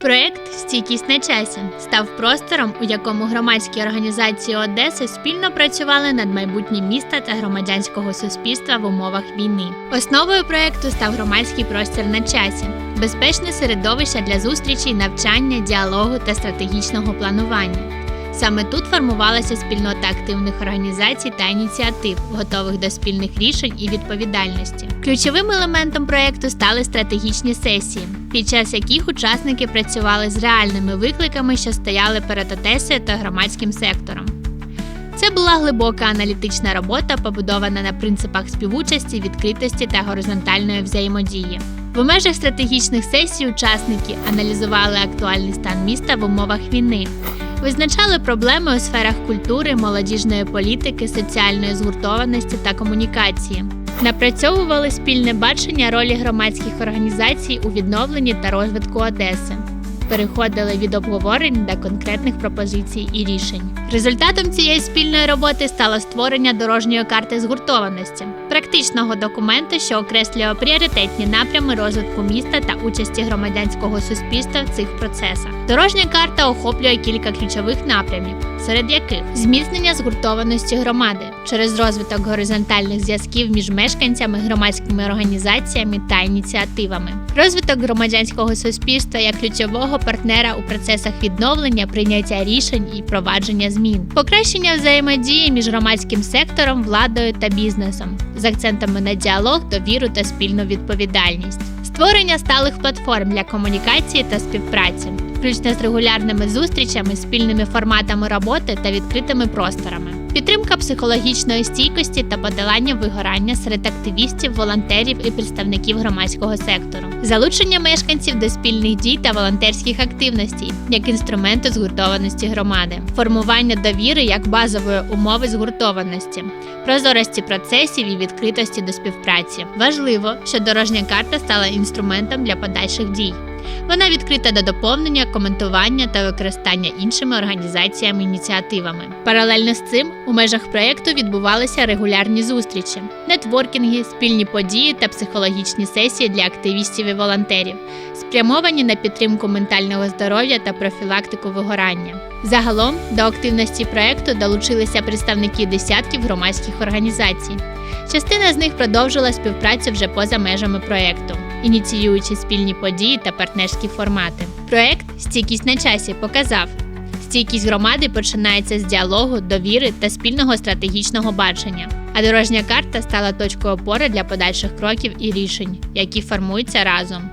Проект Стійкість на часі став простором, у якому громадські організації Одеси спільно працювали над майбутнім міста та громадянського суспільства в умовах війни. Основою проекту став громадський простір на часі, безпечне середовище для зустрічей, навчання, діалогу та стратегічного планування. Саме тут формувалася спільнота активних організацій та ініціатив, готових до спільних рішень і відповідальності. Ключовим елементом проекту стали стратегічні сесії, під час яких учасники працювали з реальними викликами, що стояли перед Одесою та громадським сектором. Це була глибока аналітична робота, побудована на принципах співучасті, відкритості та горизонтальної взаємодії. В межах стратегічних сесій учасники аналізували актуальний стан міста в умовах війни, визначали проблеми у сферах культури, молодіжної політики, соціальної згуртованості та комунікації. Напрацьовували спільне бачення ролі громадських організацій у відновленні та розвитку Одеси. Переходили від обговорень до конкретних пропозицій і рішень. Результатом цієї спільної роботи стало створення дорожньої карти згуртованості, практичного документу, що окреслює пріоритетні напрями розвитку міста та участі громадянського суспільства в цих процесах. Дорожня карта охоплює кілька ключових напрямів, серед яких зміцнення згуртованості громади через розвиток горизонтальних зв'язків між мешканцями, громадськими організаціями та ініціативами, розвиток громадянського суспільства як ключового партнера у процесах відновлення, прийняття рішень і провадження змін, покращення взаємодії між громадським сектором, владою та бізнесом. З акцентами на діалог, довіру та спільну відповідальність, створення сталих платформ для комунікації та співпраці, включно з регулярними зустрічами, спільними форматами роботи та відкритими просторами. Підтримка психологічної стійкості та подолання вигорання серед активістів, волонтерів і представників громадського сектору, залучення мешканців до спільних дій та волонтерських активностей як інструменту згуртованості громади, формування довіри як базової умови згуртованості, прозорості процесів і відкритості до співпраці. Важливо, що дорожня карта стала інструментом для подальших дій. Вона відкрита до доповнення, коментування та використання іншими організаціями ініціативами. Паралельно з цим у межах проєкту відбувалися регулярні зустрічі, нетворкінги, спільні події та психологічні сесії для активістів і волонтерів, спрямовані на підтримку ментального здоров'я та профілактику вигорання. Загалом до активності проєкту долучилися представники десятків громадських організацій. Частина з них продовжила співпрацю вже поза межами проєкту, ініціюючи спільні події та партнерські формати. Проект Стійкість на часі показав. Стійкість громади починається з діалогу, довіри та спільного стратегічного бачення. А дорожня карта стала точкою опори для подальших кроків і рішень, які формуються разом.